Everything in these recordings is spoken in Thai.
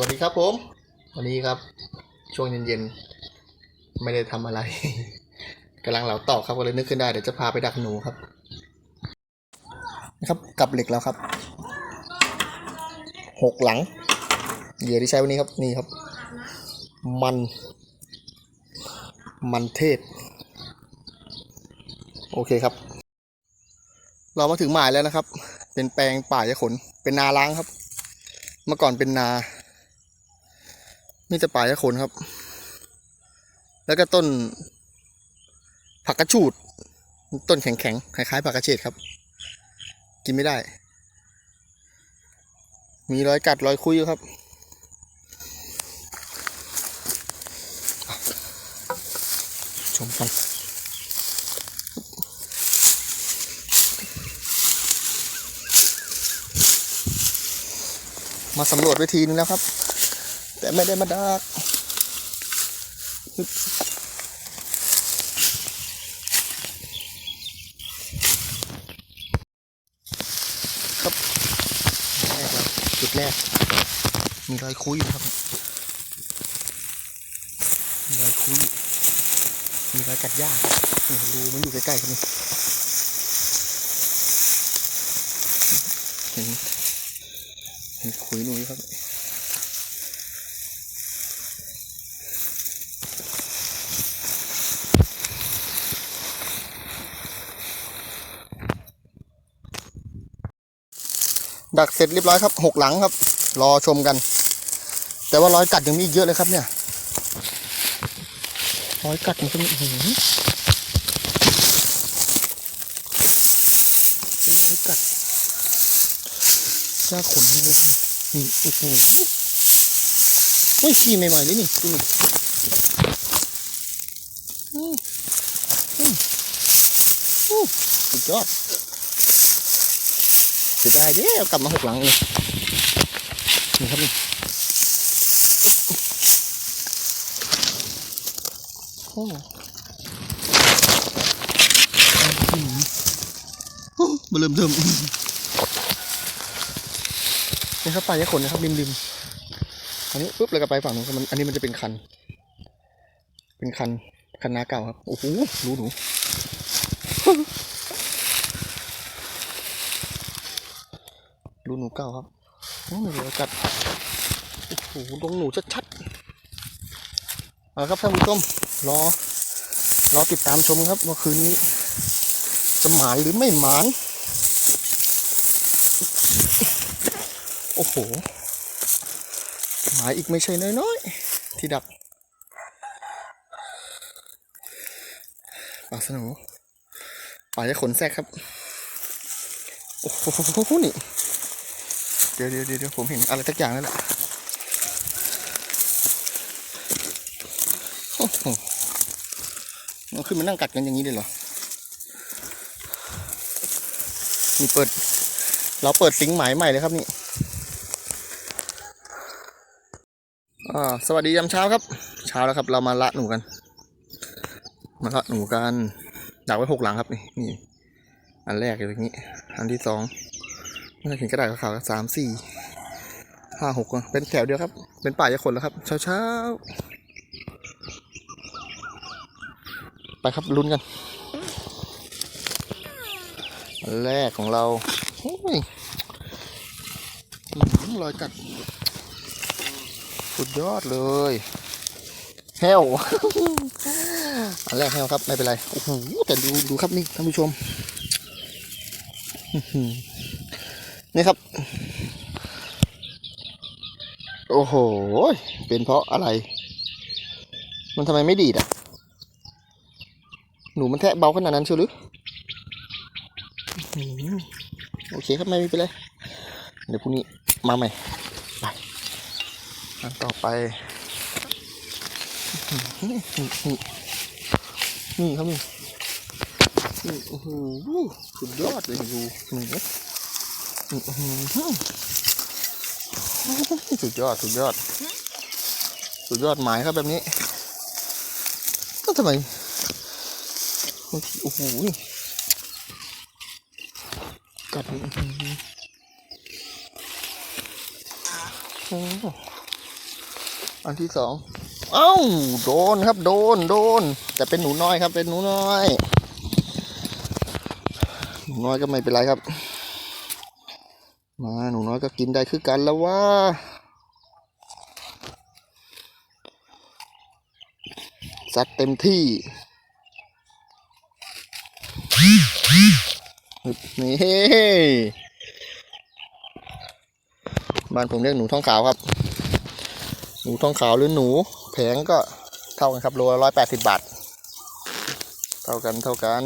วัสดีครับผม วันนี้ครับ ช่วงเย็นๆ ไม่ได้ทำอะไร กำลังเหลาตอกครับก็เลยนึกขึ้นได้เดี๋ยวจะพาไปดักหนูครับ นะครับกลับเหล็กแล้วครับหกหลังเหยื่อที่ใช้วันนี้ครับนี่ครับ มัน มันเทศ โอเคครับ เรามาถึงหมายแล้วนะครับ เป็นแปลงป่ายะขนเป็นนาล้างครับ เมื่อก่อนเป็นนา มีแต่ป่ายะขนครับ แล้วก็ต้น ผักกระชูด ต้นแข็งๆคล้ายๆผักกระเฉดครับ กินไม่ได้ มีรอยกัดรอยคุยอยู่ครับชมกันมาสำรวจเวทีนึงแล้วครับ แต่ไม่ได้มาดักครับแรกแล้วจุดแรก มีรอยคุยอยู่ครับ มีรอยคุย มีรอยกัดหญ้านี่รูมันอยู่ใกล้ๆกันนี่เห็นเห็นขุยหนูครับ ดักเสร็จเรียบร้อยครับหกหลังครับ รอชมกัน แต่ว่ารอยกัดยังมีอีกเยอะเลยครับเนี่ยรอยกัดมันก็มีหือเป็นรอยกัดหน้าขนทั้งเลยนี่โอ้โหเฮ้ยขี้ใหม่ๆเลยนี่ดูนี่อืมอืมอืมสุดยอด สียดายเด้เอากลับมาหกหลังเลยนี่ครับนี่โอ้มโอ้มาเริ่มเทิมนี่ครับปลายะขนนะครับริมริมอันนี้ปุ๊บแล้วก็ไปฝั่งนู้นครับมันอันนี้มันจะเป็นคัน เป็นคันคันนาเก่าครับโอ้โหรู้หนู รู้หนู เก่าครับโอ้ยเดี๋ยวกัดโอ้โหดงหนูชัดๆเอาครับท่านผู้ชมรอรอติดตามชมครับว่าคืนนี้ จะหมานหรือไม่หมาน โอ้โห หมายอีกไม่ใช่น้อยๆ ที่ดักปลาสนูปลาจะขนแทรกครับ โอ้โหนี่ เดี๋ยวเดี๋ยวเดี๋ยวผมเห็นอะไรสักอย่างนั่นแหละโอ้โหมันขึ้นมานั่งกัดกันอย่างนี้เลยเหรอนี่เปิด เราเปิดซิงหมายใหม่เลยครับนี่อ่สวัสดียามเช้าครับ เช้าแล้วครับ เรามาละหนูกัน มาละหนูกันดักไว้หกหลังครับนี่นี่ อันแรกอยู่ตรงนี้ อันที่สอง น่าเห็นกระดาษขาวสามสี่ห้าหกเป็นแถวเดียวครับ เป็นป่ายาคนแล้วครับ เช้าเช้าๆไปครับลุ้นกันแรกของเราโอ้ยหือรอยกัด สุดยอดเลยแฮวอันแรกแฮวครับ ไม่เป็นไร โอ้โหแต่ดูดูครับนี่ท่านผู้ชม นี่ครับ โอ้โห เป็นเพราะอะไร มันทำไมไม่ดีดอะ หนูมันแทะเบาขนาดนั้นเชียวหรือโอเคครับไม่เป็นไรเดี๋ยวพรุ่งนี้มาใหม่อันต่อไปนี่นี่ครับนี่นี่โอ้โหสุดยอดเลยดูหนูนี่โอ้โห สุดยอดสุดยอด สุดยอดหมายครับแบบนี้ก็ทำไมบางทีโอ้โหกัดโอ้อันที่สองเอ้าโดนครับโดนโดน แต่เป็นหนูน้อยครับเป็นหนูน้อย หนูน้อยก็ไม่เป็นไรครับ มาหนูน้อยก็กินได้คือกันแล้วว่าซัดเต็มที่นี่บ้านผมเรียกหนูท้องขาวครับ หนูท้องขาวหรือหนู แผงก็เท่ากันครับโลละร้อยแปดสิบบาท เท่ากันเท่ากัน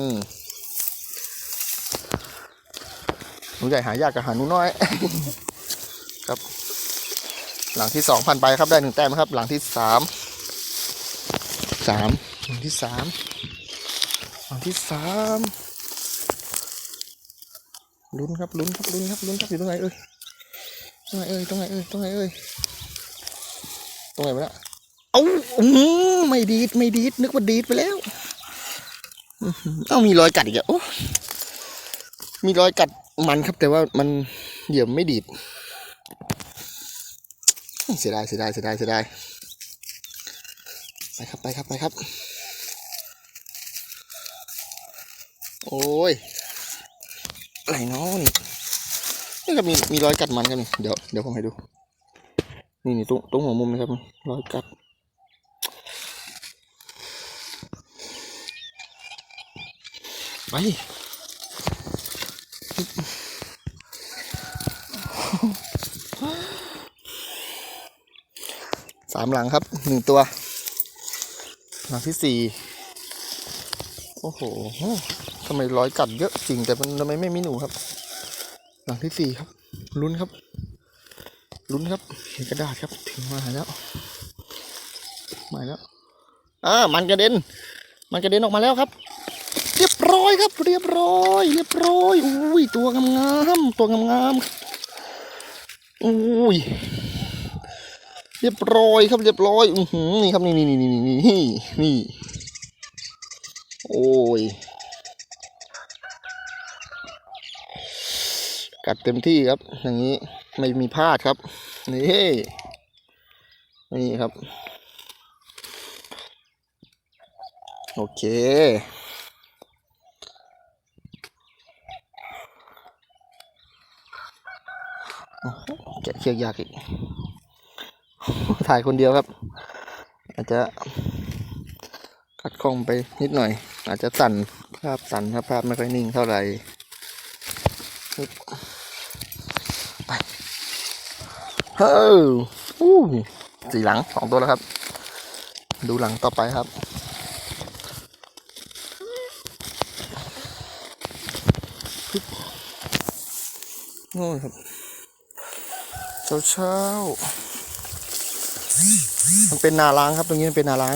หนูใหญ่หายากกับหาหนูน้อย ครับ หลังที่สองพันไปครับได้หนึ่งแต้มครับ หลังที่สามสามหลังที่สามหลังที่สามลุ้นครับลุ้นครับลุ้นครับลุ้นครับอยู่ตรงไหนเอ่ยตรงไหนเอ่ยตรงไหนเอ่ยตรงไหนเอ่ยตรงไหนไปล้วเอ้าอืมไม่ดีดไม่ดีดนึกว่าดีดไปแล้วเอ้ามีรอยกัดอีกอะโอ้มีรอยกัด มันครับแต่ว่ามันเหยื่อไม่ดีดเสียดายเสียดายเสียดายเสียดายไปครับไปครับไปครับ โอ้ยอะไรเนาะนี่นี่ก็มีมีรอยกัดมันครับนี่เดี๋ยวเดี๋ยวผมให้ดู นี่นี่ตรงตรงหัวมุมนะครับรอยกัดไปามหลังครับหนึ่งตัว หลังที่สี่โอ้โหทำไมร้อยกัดเยอะจริงแต่มันทำไมไม่มีหนูครับ หลังที่สี่ครับ ลุ้นครับ ลุ้นครับ เห็นกระดาษครับ ถึงมาแล้วมาแล้วอ่ามันกระเด็น มันกระเด็นออกมาแล้วครับ เรียบร้อยครับ เรียบร้อย เรียบร้อย อุ้ยตัวงามๆตัวงามๆอุ้ย เรียบร้อยครับเรียบร้อยอือหือนี่ครับนี่นี่นี่นี่นี่นี่โอ้ยกัดเต็มที่ครับ อย่างนี้ไม่มีพลาดครับนี่นี่ครับ โอเคโอ้โหแกะเชือกยากอีก ถ่ายคนเดียวครับ อาจจะคัดข้องไปนิดหน่อย อาจจะสั่นภาพสั่นครับภาพไม่ค่อยนิ่งเท่าไหร่ไปเฮ้ยอู้สี่หลังสองตัวแล้วครับ ดูหลังต่อไปครับปึ๊บโน่นครับเช้าเช้า มันเป็นนาล้างครับ ตรงนี้มันเป็นนาล้าง